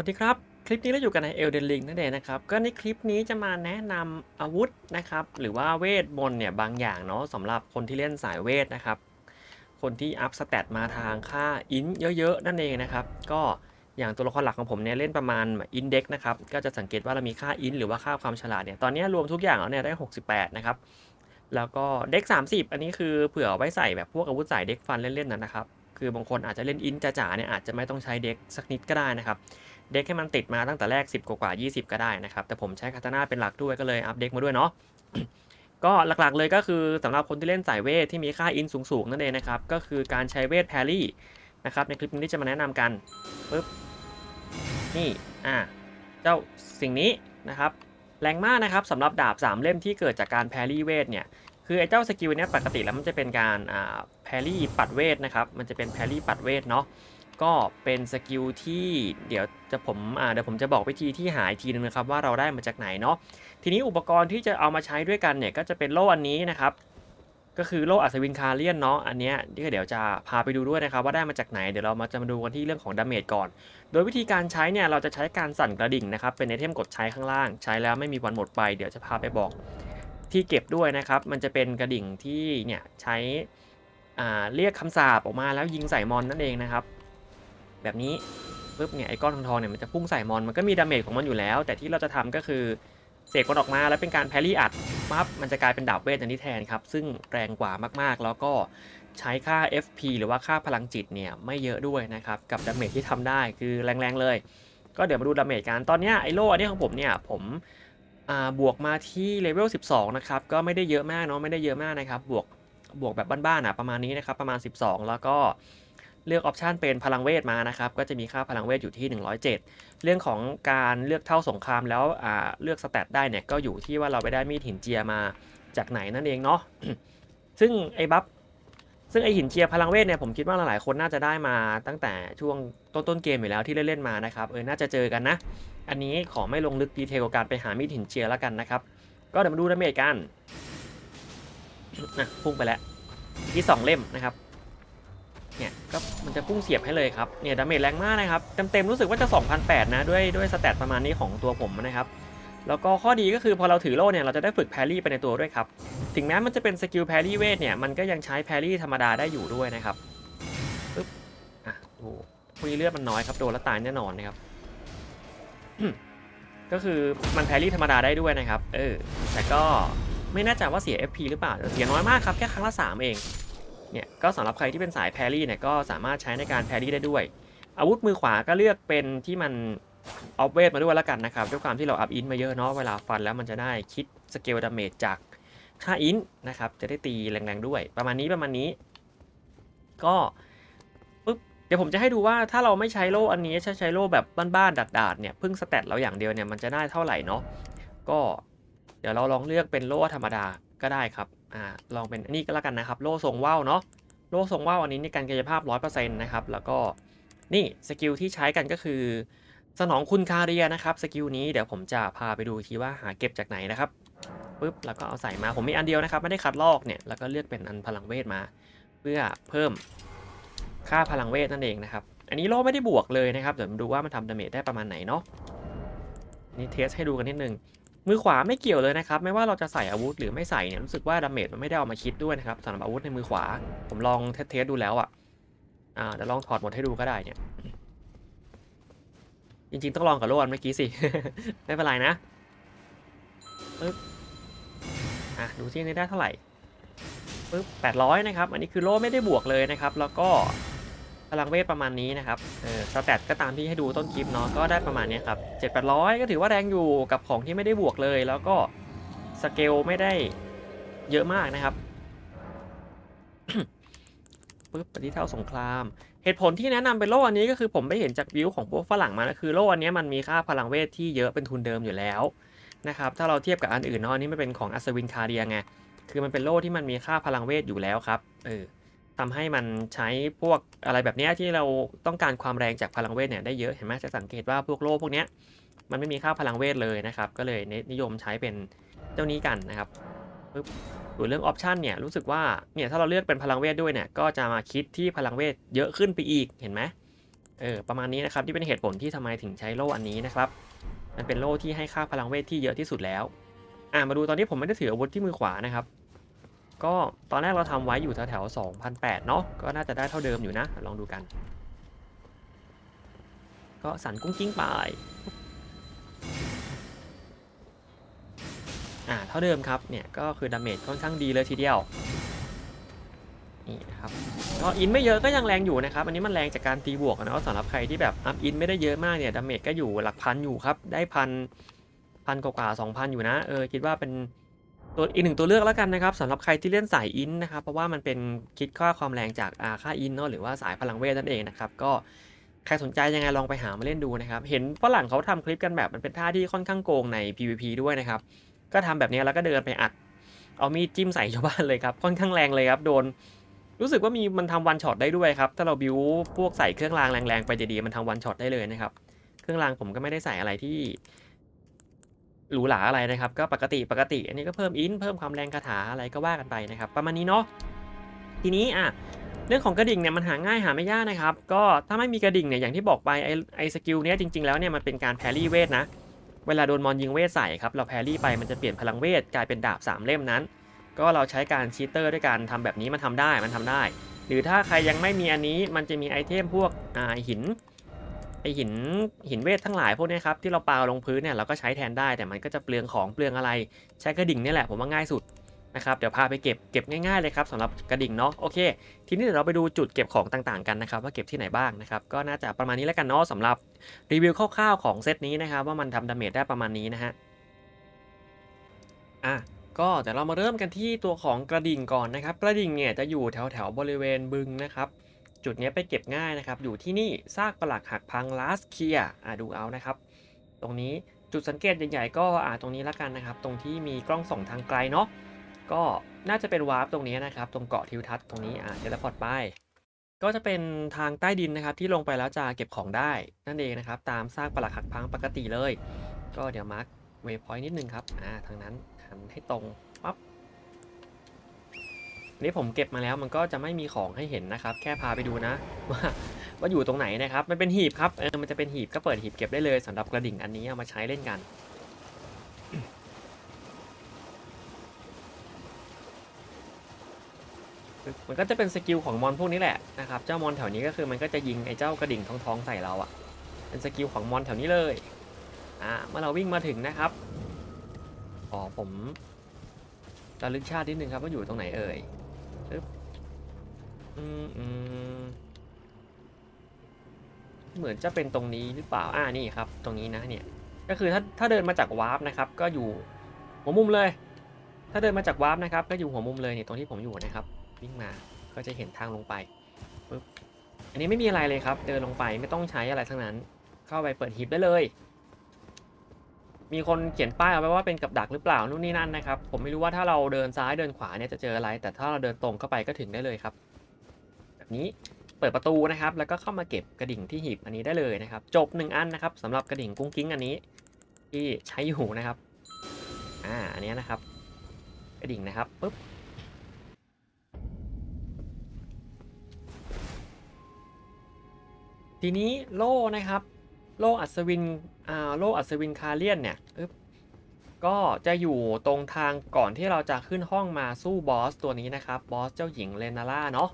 สวัสดีครับ คลิปนี้เราอยู่กันใน Elden Ring นั่นเองนะครับ ก็ในคลิปนี้จะมาแนะนำอาวุธนะครับ หรือว่าเวทมนต์เนี่ยบางอย่างเนาะสำหรับคนที่เล่นสายเวทนะครับ คนที่อัพสเตตมาทางค่าอินเยอะๆ นั่นเองนะครับ ก็อย่างตัวละครหลักของผมเนี่ยเล่นประมาณอินเด็กนะครับ ก็จะสังเกตว่าเรามีค่าอินหรือว่าค่าความฉลาดเนี่ย ตอนนี้รวมทุกอย่างแล้วเนี่ยได้ 68 นะครับ แล้วก็เด็ก 30 อันนี้คือเผื่อไว้ใส่แบบพวกอาวุธสายเด็กฟันเล่นๆนะนะครับคือบางคนอาจจะเล่นอินจ๋าๆเนี่ยอาจจะไม่ต้องใช้เด็กสักนิดก็ได้นะครับ เด็กให้มันติดมาตั้งแต่แรก 10 กว่าๆ20 ก็ได้นะครับ แต่ผมใช้คาตาน่าเป็นหลักด้วยก็เลยอัพเด็กมาด้วยเนาะก็หลักๆเลยก็คือสำหรับคนที่เล่นสายเวทที่มีค่าอินสูงๆนั่นเองนะครับ ก็คือการใช้เวทแพรี่นะครับในคลิปนี้ที่จะมาแนะนำกันปึ๊บนี่อ่าเจ้าสิ่งนี้นะครับแรงมากนะครับสำหรับดาบ 3 เล่มที่เกิดจากการแพรี่เวทเนี่ยคือไอ้เจ้าสกิลเนี้ยปกติแล้วมันจะเป็นการอ่าแพรี่ปัดเวทนะครับมันจะเป็นแพรรี่ปัดเวทเนาะ ก็เป็นสกิลที่เดี๋ยวจะผมเดี๋ยวผมจะบอกวิธีที่หาอีกทีนึงนะครับว่าเราได้มาจากไหนเนาะทีนี้อุปกรณ์ที่จะเอามาใช้ด้วยกันเนี่ยก็จะเป็นโล่อันนี้นะครับก็คือโล่อัศวินคาเลียนเนาะอันเนี้ยที่เดี๋ยวจะพาไปดูด้วยนะครับว่าได้มาจากไหนเดี๋ยวเรามาจะมาดูกันที่เรื่องของดาเมจก่อน โดยวิธีการใช้เนี่ยเราจะใช้การสั่นกระดิ่งนะครับเป็นไอเทมกดใช้ข้างล่าง ใช้แล้วไม่มีวันหมดไปเดี๋ยวจะพาไปบอกที่เก็บด้วยนะครับมันจะเป็นกระดิ่งที่เนี่ยใช้เรียกคำสาปออกมาแล้วยิงใส่มอนนั่นเองนะครับ แบบนี้ปุ๊บเนี่ยไอ้ก้อนทองทองเนี่ยมันจะพุ่งใส่มอนมันก็มีดาเมจของมันอยู่แล้ว แต่ที่เราจะทำก็คือเสกมันออกมาแล้วเป็นการแพรี่อัดปั๊บมันจะกลายเป็นดาบเวทอันนี้แทนครับ ซึ่งแรงกว่ามากๆ แล้วก็ใช้ค่า FP หรือว่าค่าพลังจิตเนี่ยไม่เยอะด้วยนะครับ กับดาเมจที่ทำได้คือแรงๆเลย ก็เดี๋ยวมาดูดาเมจกันตอนเนี้ยไอ้โล่อันนี้ของผมเนี่ยผมบวกมาที่เลเวล 12 นะครับ ก็ไม่ได้เยอะมากเนาะไม่ได้เยอะมากนะครับ บวกบวกแบบบ้านๆอะประมาณนี้นะครับ ประมาณ 12 แล้วก็ เลือกออปชันเป็นพลังเวทมานะครับ ก็จะมีค่าพลังเวทอยู่ที่ 107 เรื่องของการเลือกเท่าสงครามแล้วเลือกสแตทได้เนี่ยก็อยู่ที่ว่าเราไปได้มีดหินเจียมาจากไหนนั่นเองเนาะ ซึ่งไอ้บัฟ ซึ่งไอหินเจียพลังเวทเนี่ยผมคิดว่าหลายๆคนน่าจะได้มาตั้งแต่ช่วงต้นต้นๆเกมอยู่แล้วที่เล่นๆมานะครับ เออ น่าจะเจอกันนะ อันนี้ขอไม่ลงลึกดีเทลการไปหามีดหินเจียแล้วกันนะครับ ก็เดี๋ยวมาดูดาเมจกันนะพุ่งไปแล้วที่สองเล่มนะครับ เนี่ยก็มันจะพุ่งเสียบให้เลยครับเนี่ยดาเมจแรงมากนะครับเต็มๆรู้สึกว่าจะ2,008นะด้วยด้วยสแตทประมาณนี้ของตัวผมนะครับแล้วก็ข้อดีก็คือพอเราถือโล่เนี่ยเราจะได้ฝึกแพรี่ไปในตัวด้วยครับถึงแม้มันจะเป็นสกิลแพรี่เวทเนี่ยมันก็ยังใช้แพรี่ธรรมดาได้อยู่ด้วยนะครับปึ๊บอะโอ้โหพวกนี้เลือดมันน้อยครับโดนแล้วตายแน่นอนนะครับก็คือมันแพรี่ธรรมดาได้ด้วยนะครับ เออ แต่ก็ไม่แน่ใจว่าเสีย FP หรือเปล่าเสียน้อยมากครับ แค่ครั้งละ 3 เอง เนี่ยก็สำหรับใครที่เป็นสายแพรี่เนี่ยก็สามารถใช้ในการแพรี่ได้ด้วย อาวุธมือขวาก็เลือกเป็นที่มันออฟเวทมาด้วยแล้วกันนะครับด้วยความที่เราอัพอินมาเยอะเนาะเวลาฟันแล้วมันจะได้คิดสเกลดาเมจจากค่าอินนะครับจะได้ตีแรงๆด้วย ประมาณนี้ประมาณนี้ ก็ปึ๊บเดี๋ยวผมจะให้ดูว่าถ้าเราไม่ใช้โล่อันนี้ใช้ใช้โล่แบบบ้านๆดาดๆเนี่ยพึ่งสแตทเราอย่างเดียวเนี่ยมันจะได้เท่าไหร่เนาะก็เดี๋ยวเราลองเลือกเป็นโล่ธรรมดาก็ได้ครับ อ่าลองเป็นนนี้ก็แล้วกันนะครับ โล่ทรงว่าวเนาะโล่ทรงว่าวอันนี้ในการกายภาพ 100%นะครับแล้วก็นี่สกิลที่ใช้กันก็คือ สนองคุณคาเรียนะครับสกิลนี้เดี๋ยวผมจะพาไปดูอีกทีว่าหาเก็บจากไหนนะครับปุ๊บแล้วก็เอาใส่มาผมมีอันเดียวนะครับไม่ได้คัดลอกเนี่ยแล้วก็เลือกเป็นอันพลังเวทมา เพื่อเพิ่มค่าพลังเวทนั่นเองนะครับอันนี้โล่ไม่ได้บวกเลยนะครับเดี๋ยวมาดูว่ามันทำดาเมจได้ประมาณไหนเนาะนี่เทสให้ดูกันนิดนึง มือขวาไม่เกี่ยวเลยนะครับ ไม่ว่าเราจะใส่อาวุธหรือไม่ใส่เนี่ยรู้สึกว่าดาเมจมันไม่ได้เอามาคิดด้วยนะครับสำหรับอาวุธในมือขวา ผมลองเทสๆดูแล้วอะอ่าเดี๋ยวลองถอดหมดให้ดูก็ได้เนี่ย จริงๆ ต้องลองกับโลอันเมื่อกี้สิ ไม่เป็นไรนะปึ๊บอะดูที่นี่ได้เท่าไหร่ปึ๊บแปดร้อยนะครับ อันนี้คือโลไม่ได้บวกเลยนะครับ แล้วก็ พลังเวทประมาณนี้นะครับ เออสแตทก็ตามที่ให้ดูต้นคลิปเนาะ ก็ได้ประมาณนี้ครับเจ็ดแปดร้อยก็ถือว่าแรงอยู่กับของที่ไม่ได้บวกเลย แล้วก็สเกลไม่ได้เยอะมากนะครับปึ๊บปฏิเท่าสงคราม เหตุผลที่แนะนำเป็นโล่อันนี้ก็คือผมไปเห็นจากวิวของพวกฝรั่งมาก็คือโล่อันนี้มันมีค่าพลังเวทที่เยอะเป็นทุนเดิมอยู่แล้วนะครับ ถ้าเราเทียบกับอันอื่นเนาะอันนี้มันเป็นของอัศวินคาเดียไง คือมันเป็นโล่ที่มันมีค่าพลังเวทอยู่แล้วครับ เออ ทำให้มันใช้พวกอะไรแบบนี้ที่เราต้องการความแรงจากพลังเวทเนี่ยได้เยอะเห็นไหมจะสังเกตว่าพวกโล่พวกนี้มันไม่มีค่าพลังเวทเลยนะครับ ก็เลยนิยมใช้เป็นเจ้านี้กันนะครับปึ๊บส่วนเรื่องออปชันเนี่ยรู้สึกว่าเนี่ยถ้าเราเลือกเป็นพลังเวทด้วยเนี่ยก็จะมาคิดที่พลังเวทเยอะขึ้นไปอีกเห็นไหมเออประมาณนี้นะครับที่เป็นเหตุผลที่ทำไมถึงใช้โล่อันนี้นะครับ มันเป็นโล่ที่ให้ค่าพลังเวทที่เยอะที่สุดแล้ว อ่ามาดูตอนนี้ผมไม่ได้ถืออาวุธที่มือขวานะครับ ก็ตอนแรกเราทำไว้อยู่แถวๆ2,008เนาะก็น่าจะได้เท่าเดิมอยู่นะ ลองดูกัน ก็สั่นกุ้งกิ้งไปอ่าเท่าเดิมครับเนี่ยก็คือดาเมจค่อนข้างดีเลยทีเดียวนี่นะครับก็อินไม่เยอะก็ยังแรงอยู่นะครับ อันนี้มันแรงจากการตีบวกอะนะสำหรับใครที่แบบอัพอินไม่ได้เยอะมากเนี่ยดาเมจก็อยู่หลักพันอยู่ครับ ได้พันพันกว่าสองพันอยู่นะเออคิดว่าเป็น ตัวอีกหนึ่งตัวเลือกแล้วกันนะครับสำหรับใครที่เล่นสายอินนะครับเพราะว่ามันเป็นคิดค่าความแรงจากอาค่าอินเนาะหรือว่าสายพลังเวทนั่นเองนะครับก็ใครสนใจยังไงลองไปหามาเล่นดูนะครับ เห็นฝรั่งเขาทำคลิปกันแบบมันเป็นท่าที่ค่อนข้างโกงใน PVP ด้วยนะครับ ก็ทำแบบนี้แล้วก็เดินไปอัด เอามีดจิ้มใส่ชาวบ้านเลยครับ ค่อนข้างแรงเลยครับ โดน รู้สึกว่ามีมันทำวันช็อตได้ด้วยครับ ถ้าเราบิวพวกใส่เครื่องรางแรงๆไปดีๆมันทำวันช็อตได้เลยนะครับ เครื่องรางผมก็ไม่ได้ใส่อะไรที่ หรูหราอะไรนะครับ ก็ปกติปกติ อันนี้ก็เพิ่มอินเพิ่มความแรงคาถาอะไรก็ว่ากันไปนะครับ ประมาณนี้เนาะทีนี้อะเรื่องของกระดิ่งเนี่ยมันหาง่ายหาไม่ยากนะครับ ก็ถ้าไม่มีกระดิ่งเนี่ยอย่างที่บอกไปไอไอสกิลเนี้ยจริงๆแล้วเนี่ยมันเป็นการแพรี่เวทนะเวลาโดนมอนยิงเวทใส่ครับเราแพรี่ไปมันจะเปลี่ยนพลังเวทกลายเป็นดาบสามเล่มนั้น ก็เราใช้การชีเตอร์ด้วยการทำแบบนี้มันทำได้มันทำได้ หรือถ้าใครยังไม่มีอันนี้มันจะมีไอเทมพวกหิน ไอหินหินเวททั้งหลายพวกนี้ครับที่เราปาลงพื้นเนี่ยเราก็ใช้แทนได้แต่มันก็จะเปลืองของเปลืองอะไร ใช้กระดิ่งนี่แหละผมว่าง่ายสุดนะครับเดี๋ยวพาไปเก็บเก็บง่ายๆเลยครับสำหรับกระดิ่งเนาะโอเค ทีนี้เดี๋ยวเราไปดูจุดเก็บของต่างๆกันนะครับว่าเก็บที่ไหนบ้างนะครับก็น่าจะประมาณนี้แล้วกันเนาะสำหรับรีวิวคร่าวๆของเซตนี้นะครับว่ามันทำดาเมจได้ประมาณนี้นะฮะอะก็เดี๋ยวเรามาเริ่มกันที่ตัวของกระดิ่งก่อนนะครับ กระดิ่งเนี่ยจะอยู่แถวแถวๆบริเวณบึงนะครับ จุดนี้ไปเก็บง่ายนะครับ อยู่ที่นี่ซากปลักหักพังลาสเคียอ่าดูเอานะครับ ตรงนี้จุดสังเกตใหญ่ๆก็อ่าตรงนี้ละกันนะครับ ตรงที่มีกล้องส่องทางไกลเนาะก็น่าจะเป็นวาร์ปตรงนี้นะครับ ตรงเกาะทิวทัศน์ตรงนี้อ่าเทเลพอร์ตไป ก็จะเป็นทางใต้ดินนะครับ ที่ลงไปแล้วจะเก็บของได้นั่นเองนะครับ ตามซากปลักหักพังปกติเลย ก็เดี๋ยวมาร์คเวพอยต์นิดนึงครับอ่าทางนั้นหันให้ตรงปั๊บอั นี้ผมเก็บมาแล้วมันก็จะไม่มีของให้เห็นนะครับ แค่พาไปดูนะ ว่าว่าอยู่ตรงไหนนะครับ มันเป็นหีบครับเออมันจะเป็นหีบก็เปิดหีบเก็บได้เลยสำหรับกระดิ่งอันนี้เอามาใช้เล่นกัน มันก็จะเป็นสกิลของมอนพวกนี้แหละนะครับเจ้ามอนแถวนี้ก็คือมันก็จะยิงไอ้เจ้ากระดิ่งทองๆใส่เราอะ่ะ เป็นสกิลของมอนแถวนี้เลยอ่าเมื่อเราวิ่งมาถึงนะครับอ๋อผมระลึกชาตินิดนึงครับว่าอยู่ตรงไหนเอ่ย เหมือนจะเป็นตรงนี้หรือเปล่า อ่านี่ครับ ตรงนี้นะเนี่ย ก็คือถ้าถ้าเดินมาจากวาร์ปนะครับ ก็อยู่หัวมุมเลย ถ้าเดินมาจากวาร์ปนะครับ ก็อยู่หัวมุมเลยเนี่ยตรงที่ผมอยู่นะครับ วิ่งมา ก็จะเห็นทางลงไปปึ๊บ อันนี้ไม่มีอะไรเลยครับ เดินลงไปไม่ต้องใช้อะไรทั้งนั้น เข้าไปเปิดหีบได้เลย มีคนเขียนป้ายเอาไว้ว่าเป็นกับดักหรือเปล่านู่นนี่นั่นนะครับ ผมไม่รู้ว่าถ้าเราเดินซ้ายเดินขวาเนี่ยจะเจออะไร แต่ถ้าเราเดินตรงเข้าไปก็ถึงได้เลยครับ แบบนี้เปิดประตูนะครับ แล้วก็เข้ามาเก็บกระดิ่งที่หีบอันนี้ได้เลยนะครับ จบหนึ่งอันนะครับสำหรับกระดิ่งกุ้งกิ้งอันนี้ ที่ใช้อยู่นะครับ อ่าอันนี้นะครับ กระดิ่งนะครับปุ๊บทีนี้โล่นะครับ โล่อัศวินอ่าโล่อัศวินคาเลียนเนี่ยก็จะอยู่ตรงทางก่อนที่เราจะขึ้นห้องมาสู้บอสตัวนี้นะครับบอสเจ้าหญิงเลนาร่าเนาะ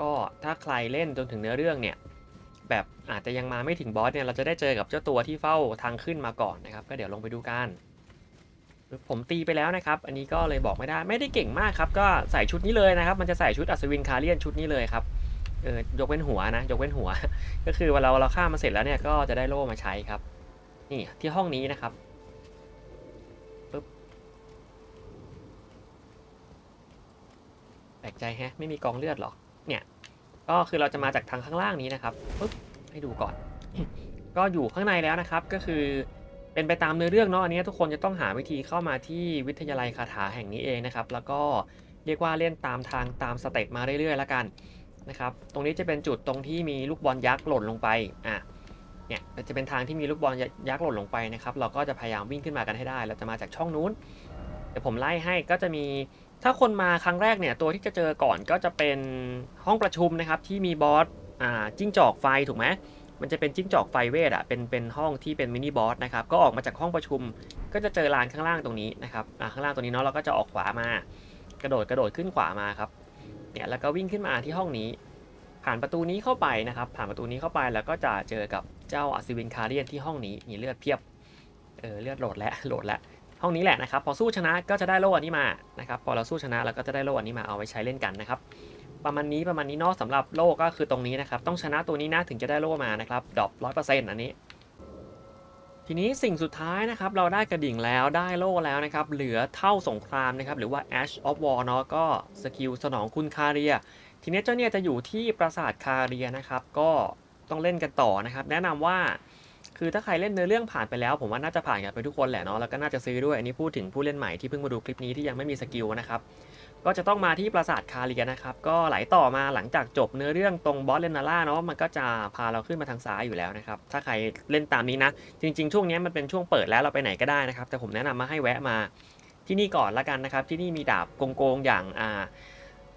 ก็ถ้าใครเล่นจนถึงเนื้อเรื่องเนี่ยแบบอาจจะยังมาไม่ถึงบอสเนี่ยเราจะได้เจอกับเจ้าตัวที่เฝ้าทางขึ้นมาก่อนนะครับ ก็เดี๋ยวลงไปดูกันผมตีไปแล้วนะครับ อันนี้ก็เลยบอกไม่ได้ไม่ได้เก่งมากครับ ก็ใส่ชุดนี้เลยนะครับ มันจะใส่ชุดอัศวินคาเลียนชุดนี้เลยครับ เออยกเว้นหัวนะยกเว้นหัว ก็คือเวลาเราฆ่ามาเสร็จแล้วเนี่ยก็จะได้โล่มาใช้ครับ นี่ที่ห้องนี้นะครับปึ๊บแปลกใจแฮะไม่มีกองเลือดหรอเนี่ยก็คือเราจะมาจากทางข้างล่างนี้นะครับปึ๊บให้ดูก่อน ก็อยู่ข้างในแล้วนะครับก็คือเป็นไปตามเนื้อเรื่องเนาะอันนี้ทุกคนจะต้องหาวิธีเข้ามาที่วิทยาลัยคาถาแห่งนี้เองนะครับ แล้วก็เรียกว่าเล่นตามทางตามสเต็ปมาเรื่อยๆแล้วกัน นะครับ ตรงนี้จะเป็นจุดตรงที่มีลูกบอลยักษ์หล่นลงไป อะ เนี่ยจะเป็นทางที่มีลูกบอลยักษ์หล่นลงไปนะครับ เราก็จะพยายามวิ่งขึ้นมากันให้ได้ เราจะมาจากช่องนู้น เดี๋ยวผมไล่ให้ก็จะมี ถ้าคนมาครั้งแรกเนี่ยตัวที่จะเจอก่อนก็จะเป็นห้องประชุมนะครับที่มีบอส อ่า จิ้งจอกไฟถูกไหมมันจะเป็นจิ้งจอกไฟเวทอะ เป็น เป็นห้องที่เป็นมินิบอสนะครับ ก็ออกมาจากห้องประชุม ก็จะเจอลานข้างล่างตรงนี้นะครับ อ่า ข้างล่างตรงนี้เนาะ เราก็จะออกขวามากระโดด กระโดดขึ้นขวามาครับ เนี่ยแล้วก็วิ่งขึ้นมาที่ห้องนี้ ผ่านประตูนี้เข้าไปนะครับ ผ่านประตูนี้เข้าไปแล้วก็จะเจอกับเจ้าอัศวินคาเรียนที่ห้องนี้มีเลือดเพียบเออเลือดโหลดแล้วโหลดแล้วห้องนี้แหละนะครับ พอสู้ชนะก็จะได้โล่อันนี้มานะครับพอเราสู้ชนะเราก็จะได้โล่อันนี้มาเอาไว้ใช้เล่นกันนะครับประมาณนี้ประมาณนี้เนาะสำหรับโล่ก็คือตรงนี้นะครับ ต้องชนะตัวนี้นะถึงจะได้โล่มานะครับดรอปร้อยเปอร์เซ็นต์อันนี้ ทีนี้สิ่งสุดท้ายนะครับเราได้กระดิ่งแล้วได้โล่แล้วนะครับ เหลือเท่าสงครามนะครับ หรือว่า Ash of War เนาะก็สกิลสนองคุณคาเรีย ทีนี้เจ้าเนี่ยจะอยู่ที่ปราสาทคาเรียนะครับ ก็ต้องเล่นกันต่อนะครับ แนะนำว่าคือถ้าใครเล่นเนื้อเรื่องผ่านไปแล้ว ผมว่าน่าจะผ่านกันไปทุกคนแหละเนาะแล้วก็น่าจะซื้อด้วยอันนี้พูดถึงผู้เล่นใหม่ที่เพิ่งมาดูคลิปนี้ที่ยังไม่มีสกิลนะครับ ก็จะต้องมาที่ปราสาทคาเรียนะครับ ก็ไหลต่อมาหลังจากจบเนื้อเรื่องตรงบอสเลนาร่าเนาะมันก็จะพาเราขึ้นมาทางซ้ายอยู่แล้วนะครับ ถ้าใครเล่นตามนี้นะ จริง ๆ ช่วงนี้มันเป็นช่วงเปิดแล้วเราไปไหนก็ได้นะครับ แต่ผมแนะนำมาให้แวะมาที่นี่ก่อนละกันนะครับ ที่นี่มีดาบโกงๆอย่างอ่า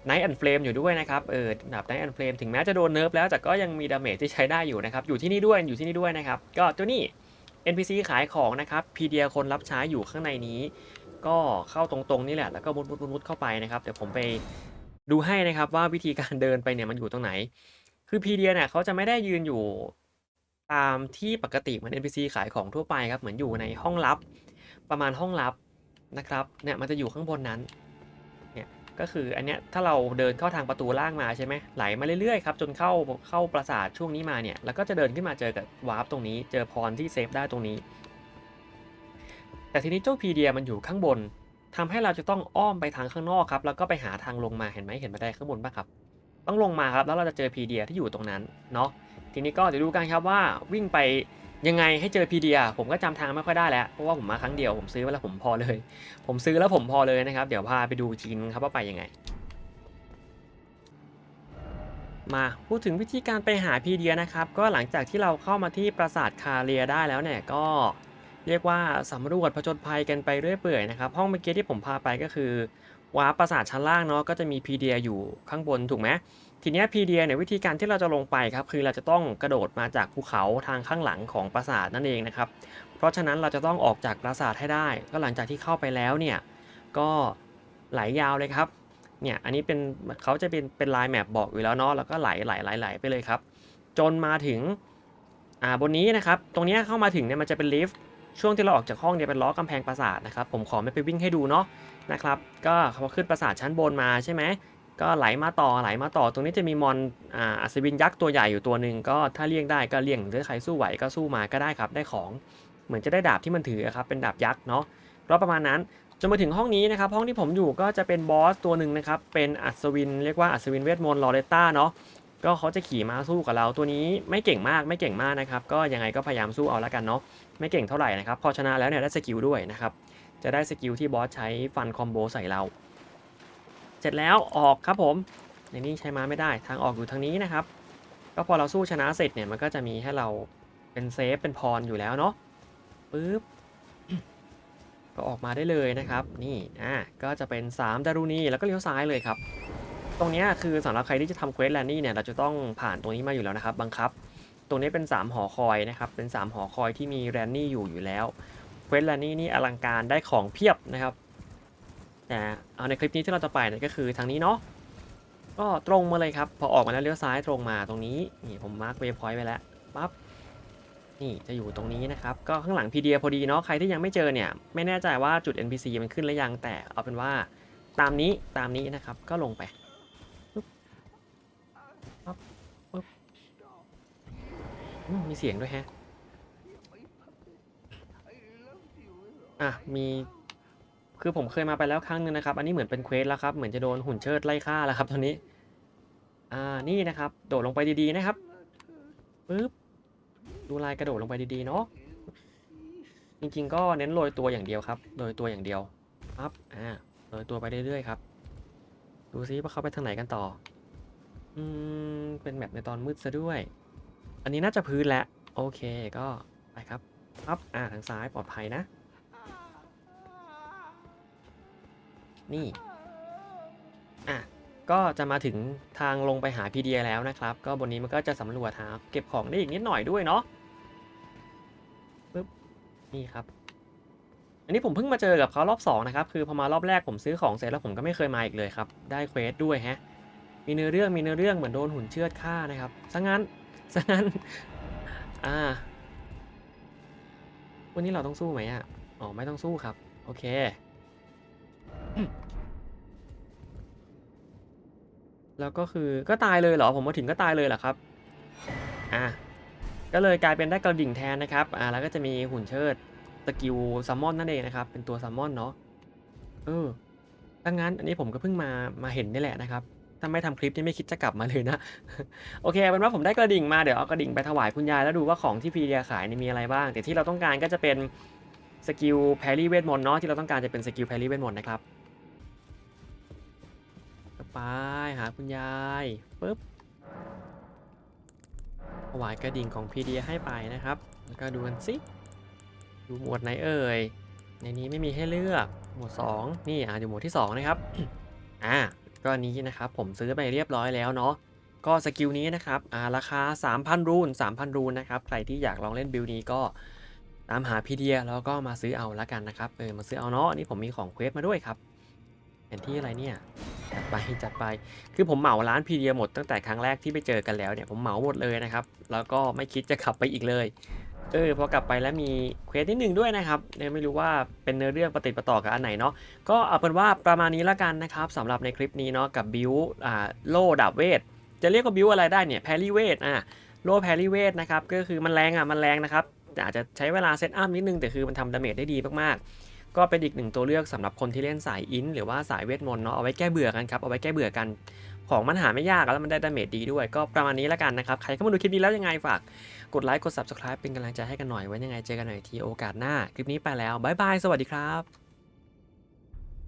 ไนท์แอนด์เฟลมอยู่ด้วยนะครับ เออดาบไนท์แอนด์เฟลมถึงแม้จะโดนเนิร์ฟแล้วแต่ก็ยังมีดาเมจที่ใช้ได้อยู่นะครับ อยู่ที่นี่ด้วย อยู่ที่นี่ด้วยนะครับ ก็ตัวนี้ NPC ขายของนะครับพีเดียคนรับใช้อยู่ข้างในนี้ ก็เข้าตรงๆนี่แหละแล้วก็มุดมุดมุดมุดเข้าไปนะครับเดี๋ยวผมไปดูให้นะครับว่าวิธีการเดินไปเนี่ยมันอยู่ตรงไหน คือพีเดียเนี่ยเขาจะไม่ได้ยืนอยู่ตามที่ปกติเหมือน NPC ขายของทั่วไปครับเหมือนอยู่ในห้องลับ ประมาณห้องลับนะครับเนี่ยมันจะอยู่ข้างบนนั้นเนี่ยก็คืออันเนี้ยถ้าเราเดินเข้าทางประตูล่างมาใช่ไหมไหลมาเรื่อยๆครับจนเข้าเข้าปราสาทช่วงนี้มาเนี่ยแล้วก็จะเดินขึ้นมาเจอกับวาร์ปตรงนี้ เจอพรที่เซฟได้ตรงนี้ แต่ทีนี้เจ้าพีเดียมันอยู่ข้างบนทำให้เราจะต้องอ้อมไปทางข้างนอกครับ แล้วก็ไปหาทางลงมาเห็นไหมเห็นบันไดข้างบนปะครับ ต้องลงมาครับ แล้วเราจะเจอพีเดียที่อยู่ตรงนั้นเนาะ ทีนี้ก็เดี๋ยวดูกันครับว่าวิ่งไปยังไงให้เจอพีเดียผมก็จำทางไม่ค่อยได้แล้ว เพราะว่าผมมาครั้งเดียวผมซื้อไว้แล้วผมพอเลย ผมซื้อแล้วผมพอเลยนะครับ เดี๋ยวพาไปดูจีนครับว่าไปยังไง มาพูดถึงวิธีการไปหาพีเดียนะครับ ก็หลังจากที่เราเข้ามาที่ปราสาทคาเรียได้แล้วเนี่ยก็ เรียกว่าสำรวจผจญภัยกันไปเรื่อยเปื่อยนะครับ ห้องเมื่อกี้ที่ผมพาไปก็คือวาปราสาทชั้นล่างเนาะก็จะมีพีเดียอยู่ข้างบนถูกไหมทีนี้พีเดียเนี่ยวิธีการที่เราจะลงไปครับคือเราจะต้องกระโดดมาจากภูเขาทางข้างหลังของปราสาทนั่นเองนะครับ เพราะฉะนั้นเราจะต้องออกจากปราสาทให้ได้ ก็หลังจากที่เข้าไปแล้วเนี่ยก็ไหลยาวเลยครับเนี่ยอันนี้เป็นเขาจะเป็นเป็นลายแมปบอกอยู่แล้วเนาะแล้วก็ไหลไหลไหลไหลไปเลยครับ จนมาถึงอ่าบนนี้นะครับ ตรงเนี้ยเข้ามาถึงเนี่ยมันจะเป็นลิฟต์ ช่วงที่เราออกจากห้องเนี่ยเป็นล้อกำแพงปราสาทนะครับ ผมขอไม่ไปวิ่งให้ดูเนาะนะครับ ก็พอขึ้นปราสาทชั้นบนมาใช่ไหมก็ไหลมาต่อไหลมาต่อ ตรงนี้จะมีมอนอ่าอัศวินยักษ์ตัวใหญ่อยู่ตัวหนึ่งก็ถ้าเลี่ยงได้ก็เลี่ยงหรือใครสู้ไหวก็สู้มาก็ได้ครับ ได้ของเหมือนจะได้ดาบที่มันถือครับเป็นดาบยักษ์เนาะก็ประมาณนั้นจนมาถึงห้องนี้นะครับ ห้องที่ผมอยู่ก็จะเป็นบอสตัวหนึ่งนะครับ เป็นอัศวินเรียกว่าอัศวินเวทมนต์ลอเรต้าเนาะ ก็เขาจะขี่ม้าสู้กับเราตัวนี้ไม่เก่งมากไม่เก่งมากนะครับ ก็ยังไงก็พยายามสู้เอาละกันเนาะไม่เก่งเท่าไหร่นะครับพอชนะแล้วเนี่ยได้สกิลด้วยนะครับจะได้สกิลที่บอสใช้ฟันคอมโบใส่เรา เสร็จแล้วออกครับผมในนี้ใช้ม้าไม่ได้ทางออกอยู่ทางนี้นะครับ ก็พอเราสู้ชนะเสร็จเนี่ยมันก็จะมีให้เราเป็นเซฟเป็นพรอยู่แล้วเนาะปึ๊บก็ออกมาได้เลยนะครับ นี่อะก็จะเป็น 3 ดารุณีแล้วก็เลี้ยวซ้ายเลยครับ ตรงนี้คือสำหรับใครที่จะทำเควสแลนนี่เนี่ยเราจะต้องผ่านตรงนี้มาอยู่แล้วนะครับ บังคับ ตรงนี้เป็น 3 หอคอยนะครับ เป็น 3 หอคอยที่มีแรนนี่อยู่อยู่แล้วเควสแลนนี่นี่อลังการได้ของเพียบนะครับแต่เอาในคลิปนี้ที่เราจะไปเนี่ยก็คือทางนี้เนาะก็ตรงมาเลยครับ พอออกมาแล้วเลี้ยวซ้ายตรงมาตรงนี้นี่ผมมาร์กเวพอยต์ไว้แล้วปั๊บนี่จะอยู่ตรงนี้นะครับ ก็ข้างหลัง PDA พอดีเนาะใครที่ยังไม่เจอเนี่ย ไม่แน่ใจว่าจุด NPC มันขึ้นหรือยังแต่เอาเป็นว่าตามนี้ตามนี้นะครับก็ลงไป ปั๊บปึ๊บอืมมีเสียงด้วยแฮะ อะ มี คือผมเคยมาไปแล้วครั้งหนึงนะครับ อันนี้เหมือนเป็นเควสแล้วครับ เหมือนจะโดนหุ่นเชิดไล่ฆ่าแล้วครับตอนนี้ อ่า นี่นะครับ โดดลงไปดีๆนะครับปึ๊บ ดูลายกระโดดลงไปดีๆเนาะ จริงๆ ก็เน้นโรยตัวอย่างเดียวครับ โรยตัวอย่างเดียวปั๊บอ่า โรยตัวไปเรื่อยๆครับ ดูซิว่าเขาไปทางไหนกันต่อ อืม เป็นแมปในตอนมืดซะด้วย อันนี้น่าจะพื้นแล้ว โอเคก็ไปครับปั๊บอ่าทางซ้ายปลอดภัยนะ นี่ อะ ก็จะมาถึงทางลงไปหาพีเดียแล้วนะครับ ก็บนนี้มันก็จะสำรวจหาเก็บของได้อีกนิดหน่อยด้วยเนาะปึ๊บ นี่ครับ อันนี้ผมเพิ่งมาเจอกับเขารอบสองนะครับ คือพอมารอบแรกผมซื้อของเสร็จแล้วผมก็ไม่เคยมาอีกเลยครับ ได้เควสด้วยฮะ มีเนื้อเรื่องมีเนื้อเรื่องเหมือนโดนหุ่นเชือดฆ่านะครับซะงั้นซะงั้น อ่า วันนี้เราต้องสู้ไหมอะ อ๋อ ไม่ต้องสู้ครับ โอเค แล้วก็คือก็ตายเลยเหรอ ผมมาถึงก็ตายเลยเหรอครับ อะ ก็เลยกลายเป็นได้กระดิ่งแทนนะครับ อ่า แล้วก็จะมีหุ่นเชิดสกิลซัมมอนนั่นเองนะครับ เป็นตัวซัมมอนเนาะ เออดังนั้นอันนี้ผมก็เพิ่งมา มาเห็นนี่แหละนะครับ ถ้าไม่ทำคลิปนี่ไม่คิดจะกลับมาเลยนะ โอเคเป็นว่าผมได้กระดิ่งมาเดี๋ยวเอากระดิ่งไปถวายคุณยายแล้วดูว่าของที่พีเดียขายนี่มีอะไรบ้าง แต่ที่เราต้องการก็จะเป็นสกิลแพรี่เวทมนต์เนาะที่เราต้องการจะเป็นสกิลแพรี่เวทมนต์นะครับไปหาคุณยายปุ๊บถวายกระดิ่งของพีเดียให้ไปนะครับ แล้วก็ดูกันสิดูหมวดไหนเอ่ยในนี้ไม่มีให้เลือกหมวด 2 นี่อ่าอยู่หมวดที่ 2 นะครับอ่า ก็นนี้นะครับผมซื้อไปเรียบร้อยแล้วเนาะก็สกิลนี้นะครับอ่าราคา 3,000 รูน 3,000 รูนนะครับใครที่อยากลองเล่นบิลนี้ก็ตามหาพีเดียแล้วก็มาซื้อเอาละกันนะครับเออมาซื้อเอาเนาะอันนี้ผมมีของเควสมาด้วยครับแผนที่อะไรเนี่ยจัดไปจัดไป คือผมเหมาร้านพีเดียหมดตั้งแต่ครั้งแรกที่ไปเจอกันแล้วเนี่ยผมเหมาหมดเลยนะครับ แล้วก็ไม่คิดจะขับไปอีกเลย เออพอกลับไปแล้วมีเควสนิดหนึ่งด้วยนะครับเนี่ยไม่รู้ว่าเป็นเนื้อเรื่องปฏิประต่อกับอันไหนเนาะก็เอาเป็นว่าประมาณนี้ละกันนะครับสำหรับในคลิปนี้เนาะกับบิวอ่าโล่ดาบเวทจะเรียกว่าบิวอะไรได้เนี่ยแพรี่เวทอะโล่แพรี่เวทนะครับก็คือมันแรงอะมันแรงนะครับอาจจะใช้เวลาเซตอัพนิดนึงแต่คือมันทำดาเมจได้ดีมากๆ ก็เป็นอีกหนึ่งตัวเลือกสำหรับคนที่เล่นสายอินหรือว่าสายเวทมนต์เนาะเอาไว้แก้เบื่อกันครับเอาไว้แก้เบื่อกันของมันหาไม่ยากแล้วมันได้ดาเมจดีด้วย ก็ประมาณนี้ละกันนะครับใครเข้ามาดูคลิปนี้แล้วยังไงฝาก กดไลค์กด subscribe เป็นกำลังใจให้กันหน่อยไว้ยังไงเจอกันหน่อยทีโอกาสหน้า คลิปนี้ไปแล้วบายบายสวัสดีครับ